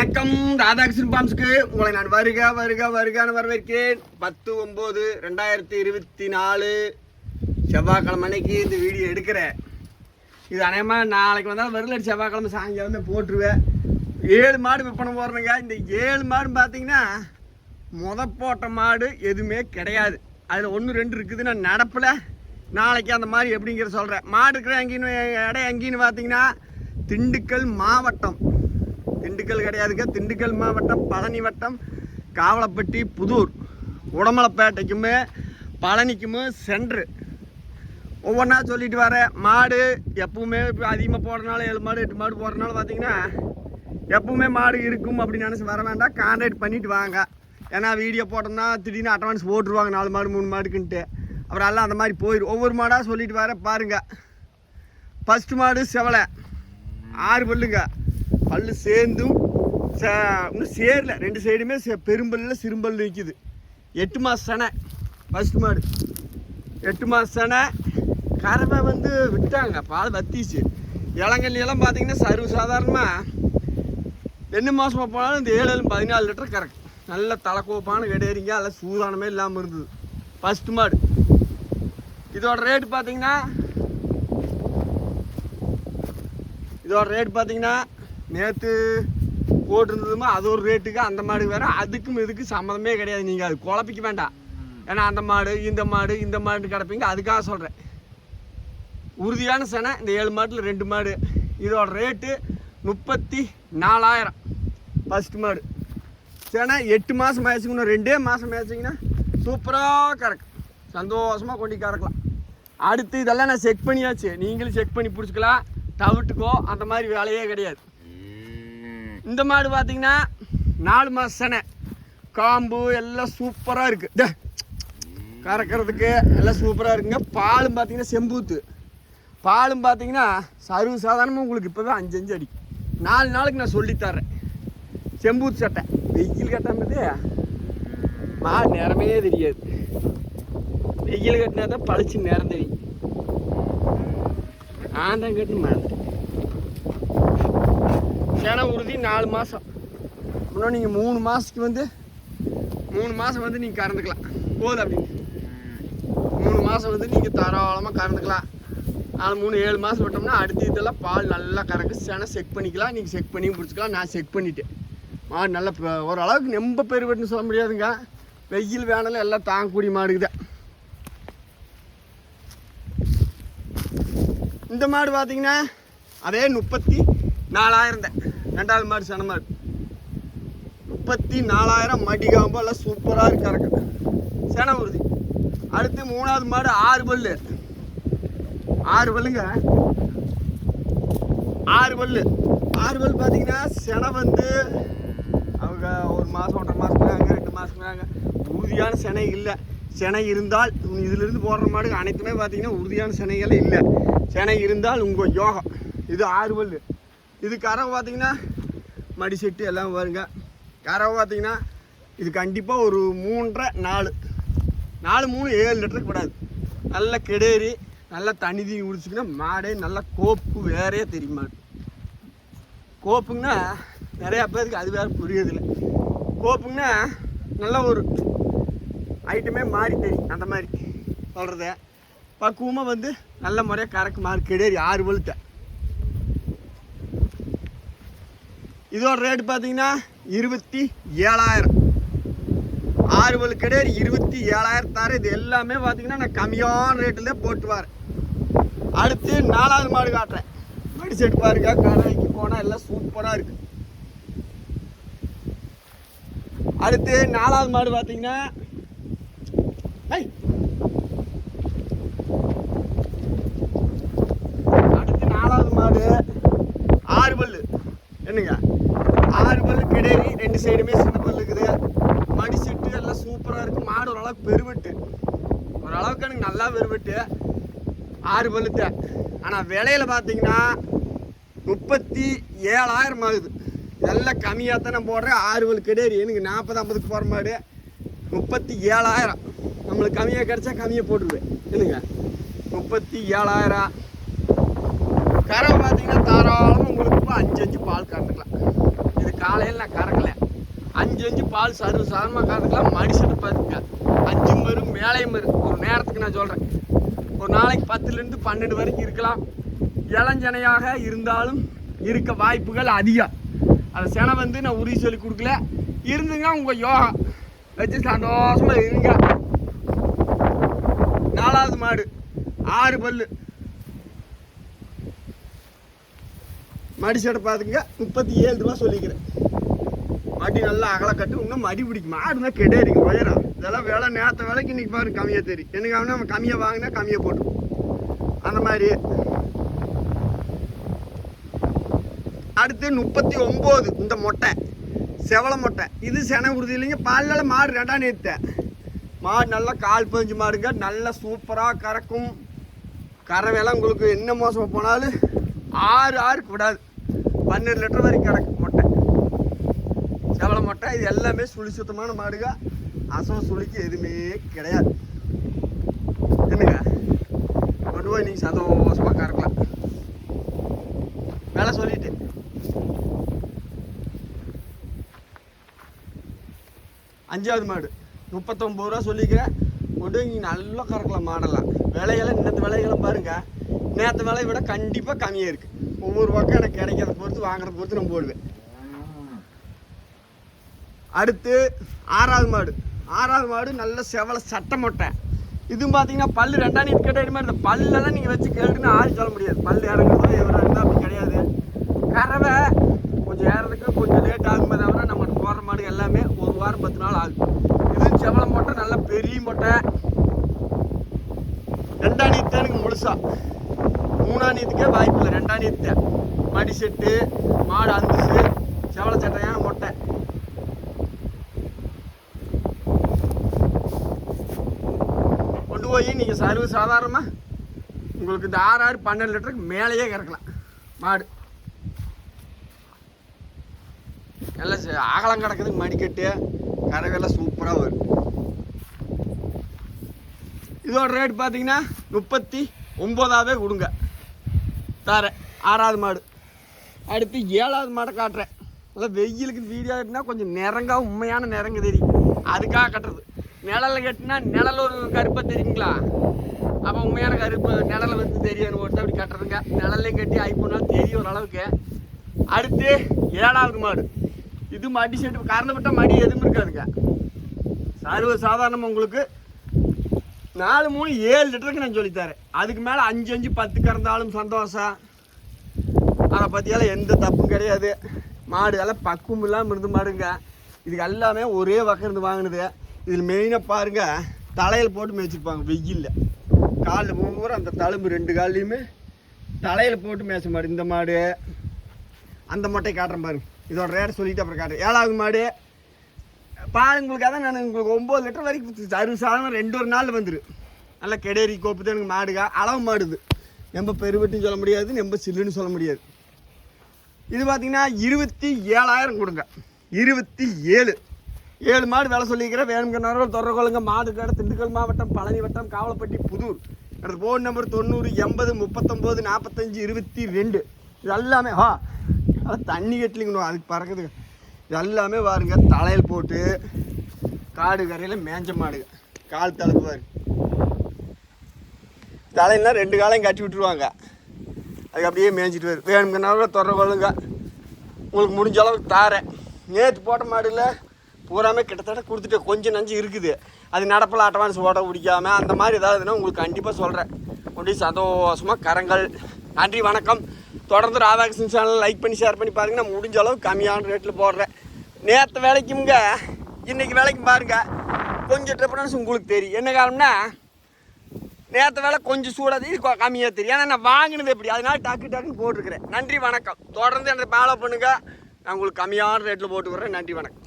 வணக்கம் ராதாகிருஷ்ணன் பாம்ஸுக்கு உங்களை நான் வருக வருக வருகான்னு வரவேற்கிறேன். பத்து ஒம்பது ரெண்டாயிரத்தி இருபத்தி நாலு செவ்வாய்க்கிழமை அன்னைக்கு இந்த வீடியோ எடுக்கிறேன். இது அநேகமாக நாளைக்கு வந்தால் வரல செவ்வாய்க்கிழமை சாயங்காலமே போட்டுருவேன். ஏழு மாடு விற்பனை போடுறேங்க. இந்த ஏழு மாடு பார்த்தீங்கன்னா முத போட்ட மாடு எதுவுமே கிடையாது. அதில் ஒன்று ரெண்டு இருக்குது நான் நடப்பில். நாளைக்கு அந்த மாதிரி எப்படிங்கிற சொல்கிறேன் மாடு இருக்கிற எங்கேன்னு இடம் எங்கேன்னு பார்த்தீங்கன்னா திண்டுக்கல் மாவட்டம். திண்டுக்கல் கிடையாதுங்க. திண்டுக்கல் மாவட்டம் பழனி வட்டம் காவலப்பட்டி புதூர். உடமலைப்பேட்டைக்குமே பழனிக்குமே சென்ட்ரு ஒவ்வொன்றா சொல்லிட்டு வரேன் மாடு எப்பவுமே இப்போ அதிகமாக போடுறனால ஏழு மாடு எட்டு மாடு போடுறனால பார்த்தீங்கன்னா எப்பவுமே மாடு இருக்கும் அப்படின்னு நினச்சி வர வேண்டாம். கான்டாக்ட் பண்ணிட்டு வாங்க. ஏன்னா வீடியோ போட்டோம்னா திடீர்னு அட்வான்ஸ் போட்டுருவாங்க நாலு மாடு மூணு மாடுக்குன்ட்டு. அப்புறம் எல்லாம் அந்த மாதிரி போயிடும் ஒவ்வொரு மாடாக சொல்லிட்டு வர பாருங்க. ஃபஸ்ட்டு மாடு செவலை. ஆறு பல்லுங்க. பல்லு சேர்ந்தும் இன்னும் சேரல. ரெண்டு சைடுமே செ- பெரும்பல்ல சிறும்பல் நிற்கிது எட்டு மாதம் சனை. ஃபஸ்ட்டு மாடு. எட்டு மாதம் சனை. கறவை வந்து விட்டாங்க. பால் வத்திச்சு. இளங்கல்லாம் பார்த்தீங்கன்னா சர்வ சாதாரணமாக ரெண்டு மாதமாக போனாலும் இந்த ஏழு பதினாலு லிட்டர் கறக்கு. நல்ல தலைக்கோப்பான கிடையாதுங்க அதில் சூதானமே இல்லாமல் இருந்தது. ஃபஸ்ட்டு மாடு. இதோட ரேட் பார்த்தீங்கன்னா இதோட ரேட் பார்த்தீங்கன்னா நேற்று போட்டிருந்ததுமா அது ஒரு ரேட்டுக்கு அந்த மாடு வேற அதுக்கும் இதுக்கு சம்மந்தமே கிடையாது. நீங்கள் அது குழப்பிக்க வேண்டாம். ஏன்னா அந்த மாடு இந்த மாடு இந்த மாடு கிடப்பீங்க. அதுக்காக சொல்கிறேன் உறுதியான செனை இந்த ஏழு மாட்டில் ரெண்டு மாடு. இதோட ரேட்டு முப்பத்தி நாலாயிரம் ஃபஸ்ட்டு மாடு. செனை எட்டு மாதம் மேய்ச்சிக்கணும் ரெண்டே மாதம் மேய்ச்சிங்கன்னா சூப்பராக கறக்கும். சந்தோஷமாக கொண்டு கறக்கலாம். அடுத்து இதெல்லாம் நான் செக் பண்ணியாச்சு. நீங்களும் செக் பண்ணி பிடிச்சிக்கலாம். தவிட்டுக்கோ அந்த மாதிரி வேலையே கிடையாது. இந்த மாடு பார்த்தீங்கன்னா நாலு மாதம் செனை. காம்பு எல்லாம் சூப்பராக இருக்குது கறக்கிறதுக்கு எல்லாம் சூப்பராக இருக்குங்க. பாலும் பார்த்தீங்கன்னா செம்பூத்து. பாலும் பார்த்தீங்கன்னா சர்வ சாதாரணமாக உங்களுக்கு இப்போவே அஞ்சு அஞ்சு அடி. நாலு நாளுக்கு நான் சொல்லித்தரேன் செம்பூத்து சட்டை. வெயில் கட்டாமது மாடு நேரமே தெரியாது. வெயில் கட்டினா தான் பளிச்சு நேரம் தெரியும். ஆண்டாம் கட்டு மறந்துட்டேன் சென உறுதி நாலு மாதம் இன்னும் நீங்கள் மூணு மாதத்துக்கு வந்து மூணு மாதம் வந்து நீங்கள் கறந்துக்கலாம். போதும் அப்படின்னு மூணு மாதம் வந்து நீங்கள் தாராளமாக கறந்துக்கலாம். நாலு மூணு ஏழு மாதம் விட்டோம்னா அடுத்த இதெல்லாம் பால் நல்லா கறக்கு சென செக் பண்ணிக்கலாம். நீங்கள் செக் பண்ணி பிடிச்சிக்கலாம். நான் செக் பண்ணிவிட்டேன் மாடு நல்லா ஓரளவுக்கு நெம்ப பெருவெட்டுன்னு சொல்ல முடியாதுங்க. வெயில் வேணாலும் எல்லாம் தாங்கக்கூடிய மாடுக்குதான் இந்த மாடு பார்த்தீங்கன்னா அதே முப்பத்தி நாலாயிரம் தான். ரெண்டாவது மாடு சன மாடு. முப்பத்தி நாலாயிரம் மடிகாம்பு எல்லாம் சூப்பராக இருக்கு கறக்கு சென உறுதி. அடுத்து மூணாவது மாடு ஆறு பல்லு ஆறு பல்லுங்க. ஆறு பல்லு. ஆறு பல் பார்த்தீங்கன்னா செனை வந்து அவங்க ஒரு மாதம் ஒன்றரை மாதம் ரெண்டு மாதம் உறுதியான செனை இல்லை. செனை இருந்தால் இதிலிருந்து போடுற மாடு அனைத்துமே பார்த்தீங்கன்னா உறுதியான செனைகள் இல்லை. செனை இருந்தால் உங்கள் யோகம். இது ஆறு பல்லு. இது கறவை பார்த்தீங்கன்னா மடி செட்டு எல்லாம் வருங்க கறவை பார்த்தீங்கன்னா இது கண்டிப்பாக ஒரு மூன்றரை நாலு. நாலு மூணு ஏழு லிட்டருக்கு கூடாது நல்ல கெடேரி நல்லா தண்ணி தீனி குடிச்சிங்கன்னா மாடே நல்லா கோப்பு வேறே தெரியுமா கோப்புங்கன்னா நிறையா பேருக்கு அது வேறு புரியதில்லை கோப்புங்கன்னா நல்ல ஒரு ஐட்டமே மாறி தெரியும் அந்த மாதிரி சொல்கிறத பக்குவமாக வந்து நல்ல முறையாக கறக்கு மாறு கெடேரி ஆறு வலுத்த. இதோட ரேட் பார்த்தீங்கன்னா இருபத்தி ஏழாயிரம். ஆறு வலு இருபத்தி ஏழாயிரம் தர. இது எல்லாமே பார்த்தீங்கன்னா நான் கம்மியான ரேட்டில் போட்டுவார். அடுத்து நாலாவது மாடு காட்டுறேன். மடி செட்டு பாருங்க கடைக்கு போனால் எல்லாம் சூப்பராக இருக்கு. அடுத்து நாலாவது மாடு பார்த்தீங்கன்னா அடுத்து நாலாவது மாடு ஆறு பல்லு என்னங்க? ஆறு ரெண்டு சைடுமே சின்ன பல்லு இருக்குது. மடி செட்டு எல்லாம் சூப்பராக இருக்குது மாடு ஓரளவுக்கு பெருவிட்டு. ஓரளவுக்கு எனக்கு நல்லா பெருவிட்டு. ஆறு பல்லுத்த ஆனால் விலையில பார்த்தீங்கன்னா முப்பத்தி ஏழாயிரம் ஆகுது. எல்லாம் கம்மியாக தானே போடுறேன். ஆறு பல் கிடையாது. எனக்கு நாற்பது ஐம்பதுக்கு போகிற மாடு முப்பத்தி ஏழாயிரம். நம்மளுக்கு கம்மியாக கிடைச்சா கம்மியாக போட்டுருவேன். என்னங்க? முப்பத்தி ஏழாயிரம். கறவை பார்த்தீங்கன்னா தாராளமாக உங்களுக்கு இப்போ அஞ்சு அஞ்சு பால் கறந்துக்கலாம். காலையில் நான் கறக்கல. அஞ்சு அஞ்சு பால் சர்வ சாதாரணமாக கறக்கலாம் மனுஷனை பார்த்துக்க அஞ்சு மரு மேலே மரு. ஒரு நேரத்துக்கு நான் சொல்கிறேன் ஒரு நாளைக்கு பத்துலேருந்து பன்னெண்டு வரைக்கும் இருக்கலாம். இளஞ்சனையாக இருந்தாலும் இருக்க வாய்ப்புகள் அதிகம். அந்த செனை வந்து நான் உறுதி சொல்லி கொடுக்கல. இருந்துங்க உங்கள் யோகா. வச்சு சந்தோஷமாக இருங்க. நாலாவது மாடு. ஆறு பல்லு. மடி சட்டை பார்த்துங்க முப்பத்தி ஏழு ரூபா சொல்லிக்கிறேன். மடி நல்லா அகல கட்டு இன்னும் மடி பிடிக்கும். மாடுனா கெடேரிங்க உயரம். இதெல்லாம் வேலை நேற்ற விலைக்கு இன்னைக்கு பாருங்க கம்மியாக தெரியும். எனக்கு அவனா நம்ம கம்மியாக வாங்கினா கம்மியாக போட்டு அந்த மாதிரி. அடுத்து முப்பத்தி ஒம்பது இந்த மொட்டை. செவலை மொட்டை. இது செனை உறுதி இல்லைங்க பாலில் மாடு ரெண்டாம் நேர்த்தேன் மாடு நல்லா கால் பதிஞ்சு மாடுங்க நல்லா சூப்பராக கறக்கும். கறவையெல்லாம் உங்களுக்கு என்ன மோசமாக போனாலும் ஆறு ஆறுக்கு விடாது. பன்னெண்டு லிட்டர் வரைக்கும் கிடக்கு மொட்டை. செவல மொட்டை இது எல்லாமே சுழி சுத்தமான மாடுங்க. அசம் சுழிக்கு எதுவுமே கிடையாது. என்னங்க? கொண்டு போய் நீங்கள் சந்தோஷமாக கறக்கலாம். வேலை சொல்லிட்டு. அஞ்சாவது மாடு. முப்பத்தொம்பது ரூபா சொல்லிக்கிறேன். கொண்டு போய் நீங்கள் நல்லா கறக்கலாம் மாடெல்லாம். விலையெல்லாம் இன்னத்து விலையெல்லாம் பாருங்க. நேற்று விலையை விட கண்டிப்பாக கம்மியாக இருக்குது ஒவ்வொரு பக்கம் எனக்கு கிடைக்கிறத பொறுத்து வாங்குறத பொறுத்து நான் போடுவேன். அடுத்து ஆறாவது மாடு. ஆறாவது மாடு நல்ல செவலை சட்டை மொட்டை. இதுவும் பார்த்தீங்கன்னா பல்லு ரெண்டாம் நீட் கேட்ட மாதிரி இந்த பல்லெல்லாம் நீங்கள் வச்சு கேட்டுன்னு ஆறு சொல்ல முடியாது. பல்லு இறங்குறதோ எவ்வளோ இருந்தால் அப்படி கிடையாது. கறவை கொஞ்சம் ஏறதுக்கு கொஞ்சம் லேட் ஆகுமே தவிர நம்ம போடுற மாடு எல்லாமே ஒரு வாரம் பத்து நாள் ஆகும். இது செவல மொட்டை நல்ல பெரிய மொட்டை. ரெண்டாம் நீத்தானுக்கு முழுசாக மூணாம் நீத்துக்கே வாய்ப்பு இல்லை. ரெண்டாம் நீத்து மடி செட்டு மாடு அந்துசு செவல சட்டையான மொட்டை. கொண்டு போய் நீங்கள் சர்வ சாதாரணமாக உங்களுக்கு இந்த ஆறு ஆறு பன்னெண்டு லிட்டருக்கு மேலேயே கறக்கலாம். மாடு. எல்லாம் ஆகலம் கிடக்குது மடிக்கட்டு. கறவையெல்லாம் சூப்பராக வரும். இதோட ரேட் பார்த்தீங்கன்னா முப்பத்தி ஒம்பதாவே கொடுங்க. தரேன். ஆறாவது மாடு. அடுத்து ஏழாவது மாடை காட்டுறேன். நல்லா வெயிலுக்கு வீடியோ கட்டினா கொஞ்சம் நிறங்கா உண்மையான நிறங்க தெரியும். அதுக்காக கட்டுறது. நிழலில் கட்டினா நிழல் ஒரு கருப்பை தெரியுங்களா? அப்போ உண்மையான கருப்பு நிழல் வந்து தெரியும். ஒருத்தர் அப்படி கட்டுறதுங்க. நிழல்லையும் கட்டி ஆகி போனால் தெரியும் ஓரளவுக்கு. அடுத்து ஏழாவது மாடு. இது மடி செட்டு கறந்துவிட்ட மடி எதுவும் இருக்காதுங்க. சர்வ சாதாரணமாக உங்களுக்கு நாலு மூணு ஏழு லிட்டருக்கு நான் சொல்லித்தரேன். அதுக்கு மேலே அஞ்சு அஞ்சு பத்து கறந்தாலும் சந்தோஷம். அதை பற்றியெல்லாம் எந்த தப்பும் கிடையாது. மாடு எல்லாம் பக்குவம் இல்லாமல் இருந்து மாடுங்க. இதுக்கு எல்லாமே ஒரே பக்கம் இருந்து வாங்கினது. இதில் மெயினாக பாருங்க தலையில் போட்டு மேய்ச்சிருப்பாங்க வெயிலில். காலில் பூரா அந்த தழும்பு ரெண்டு கால்லையுமே தலையில் போட்டு மேய்ச்ச மாடு இந்த மாடு. அந்த மொட்டை காட்டுறேன் பாருங்க. இதோட ரேட் சொல்லிட்டு அப்புறம் காட்டுறேன். ஏழாவது மாடு. பால் உங்களுக்கு அதான் நான் உங்களுக்கு ஒம்பது லிட்டர் வரைக்கும் அறுபது சாதனம் ரெண்டு ஒரு நாள் வந்துடும் நல்லா கெடேரி கோப்பு தான் எனக்கு மாடுகா அளவு மாடுது. ரொம்ப பெருவெட்டுன்னு சொல்ல முடியாது ரொம்ப சில்லுன்னு சொல்ல முடியாது. இது பார்த்தீங்கன்னா இருபத்தி ஏழாயிரம் கொடுங்க. இருபத்தி ஏழு. ஏழு மாடு வேலை சொல்லிக்கிறேன் வேணுங்கிறவர்கள் தொடர்பு கொள்ளுங்க மாடு கடை திண்டுக்கல் மாவட்டம் பழனி வட்டம் காவலப்பட்டி புதூர். எனது ஃபோன் நம்பர் தொண்ணூறு எண்பது முப்பத்தொம்போது நாற்பத்தஞ்சு இருபத்தி ரெண்டு. இது எல்லாமே ஹா தண்ணி கட்டிலிங்கணும் அதுக்கு பறக்குது எல்லாமே பாருங்க தலையில் போட்டு காடு கரையில் மேஞ்ச மாடுங்க கால் தலைப்பு பாரு. தலையெல்லாம் ரெண்டு காலையும் கட்டி விட்டுருவாங்க. அதுக்கு அப்படியே மேய்ஞ்சிட்டு வரும். வேணுங்கிறனால தொடர கொள்ளுங்க. உங்களுக்கு முடிஞ்ச அளவுக்கு தாரேன். நேற்று போட்ட மாடுல பூராமே கிட்டத்தட்ட கொடுத்துட்டு கொஞ்சம் நஞ்சு இருக்குது. அது நடப்பில் அட்வான்ஸ் ஓட பிடிக்காம அந்த மாதிரி ஏதாவதுன்னா உங்களுக்கு கண்டிப்பாக சொல்கிறேன் அப்படி சந்தோஷமாக கரங்கள். நன்றி வணக்கம். தொடர்ந்து ராதாகிருஷ்ணன் சேனல் லைக் பண்ணி ஷேர் பண்ணி பாருங்க நான் முடிஞ்ச அளவு கம்மியான ரேட்டில் போடுறேன். நேற்று வேலைக்குங்க இன்னைக்கு வேலைக்கு பாருங்க. கொஞ்சம் டிஃப்ரென்ஸ் உங்களுக்கு தெரியும். என்ன காரணம்னா நேற்று வேலை கொஞ்சம் சூடாக இது கம்மியாக தெரியும். ஏன்னா நான் வாங்கினது எப்படி? அதனால டக்கு டக்குன்னு போட்டிருக்கிறேன். நன்றி வணக்கம். தொடர்ந்து எனக்கு ஃபாலோ பண்ணுங்க. நான் உங்களுக்கு கம்மியான ரேட்டில் போட்டு விட்றேன் நன்றி வணக்கம்.